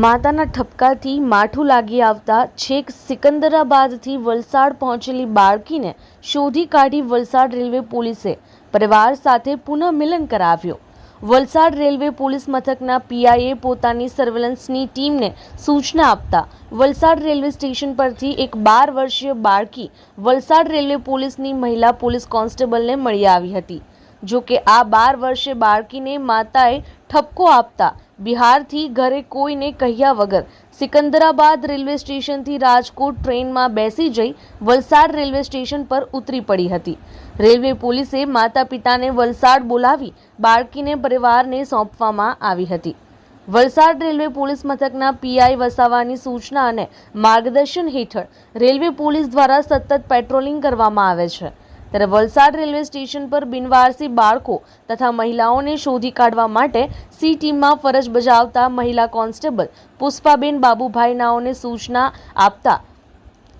માતાના ઠપકાથી માઠું લાગી આવતા છેક સિકંદરાબાદથી વલસાડ પહોંચેલી બાળકીને શોધી કાઢી વલસાડ રેલવે પોલીસે પરિવાર સાથે પુનઃ મિલન કરાવ્યો. વલસાડ રેલવે પોલીસ મથકના પીઆઈએ પોતાની સર્વેલન્સની ટીમને સૂચના આપતા વલસાડ રેલવે સ્ટેશન પરથી એક બાર વર્ષીય બાળકી વલસાડ રેલવે પોલીસની મહિલા પોલીસ કોન્સ્ટેબલને મળી આવી હતી. જો કે આ બાર વર્ષે બાળકીને માતાએ ઠપકો આપતા બિહારથી ઘરે કોઈને કહ્યા વગર સિકંદરાબાદ રેલવે સ્ટેશનથી રાજકોટ ટ્રેનમાં બેસી જઈ વલસાડ રેલવે સ્ટેશન પર ઉતરી પડી હતી. રેલવે પોલીસે માતા પિતાને વલસાડ બોલાવી બાળકીને પરિવારને સોંપવામાં આવી હતી. વલસાડ રેલવે પોલીસ મથકના પીઆઈ વસાવાની સૂચના અને માર્ગદર્શન હેઠળ રેલવે પોલીસ દ્વારા સતત પેટ્રોલિંગ કરવામાં આવે છે. ત્યારે વલસાડ રેલવે સ્ટેશન પર બિનવારસી બાળકો તથા મહિલાઓને શોધી કાઢવા માટે સી ટીમમાં ફરજ બજાવતા મહિલા કોન્સ્ટેબલ પુષ્પાબેન બાબુભાઈ નાઓને સૂચના આપતા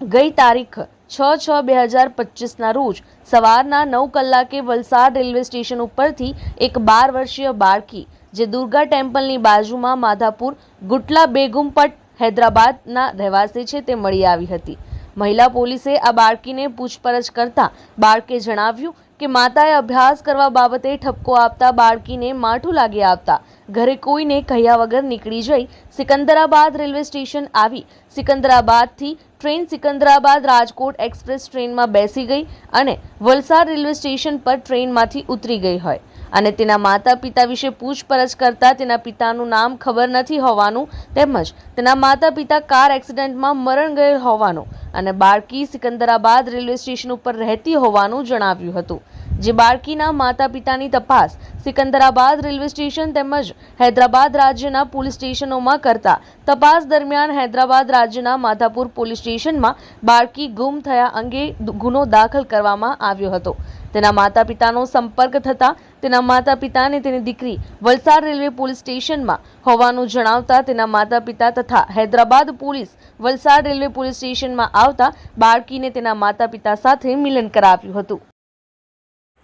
ગઈ તારીખ છ છ બે હજાર પચીસના રોજ સવારના નવ કલાકે વલસાડ રેલવે સ્ટેશન ઉપરથી એક બાર વર્ષીય બાળકી જે દુર્ગા ટેમ્પલની બાજુમાં માધાપુર ગુટલા બેગુમપટ હૈદરાબાદના રહેવાસી છે તે મળી આવી હતી. મહિલા પોલીસે આ બાળકીને પૂછપરછ કરતા બાળકે જણાવ્યું કે માતાએ અભ્યાસ કરવા બાબતે ઠપકો આપતા બાળકીને માઠું લાગી આવતા ઘરે કોઈને કહ્યા વગર નીકળી જઈ સિકંદરાબાદ રેલવે સ્ટેશન આવી સિકંદરાબાદથી ટ્રેન સિકંદરાબાદ રાજકોટ એક્સપ્રેસ ટ્રેનમાં બેસી ગઈ અને વલસાડ રેલવે સ્ટેશન પર ટ્રેનમાંથી ઉતરી ગઈ હોય. અને તેના માતા પિતા વિશે પૂછપરછ કરતા તેના પિતાનું નામ ખબર નથી હોવાનું તેમજ તેના માતા પિતા કાર એક્સિડન્ટમાં મરણ ગયેલ હોવાનું અને બાળકી સિકંદરાબાદ રેલવે સ્ટેશન ઉપર રહેતી હોવાનું જણાવ્યું હતું. જે બાળકીના માતા પિતાની તપાસ સિકંદરાબાદ રેલવે સ્ટેશન તેમજ હૈદરાબાદ રાજ્યના પોલીસ સ્ટેશનોમાં કરતા તપાસ દરમિયાન હૈદરાબાદ રાજ્યના માધાપુર પોલીસ સ્ટેશનમાં બાળકી ગુમ થયા અંગે ગુનો દાખલ કરવામાં આવ્યો હતો. તેના માતા પિતાનો સંપર્ક થતાં તેના માતા પિતાને તેની દીકરી વલસાડ રેલવે પોલીસ સ્ટેશનમાં હોવાનું જણાવતા તેના માતા પિતા તથા Hyderabad police Valsad railway police સ્ટેશનમાં આવતા બાળકીને તેના માતા પિતા સાથે મિલન કરાવ્યું હતું.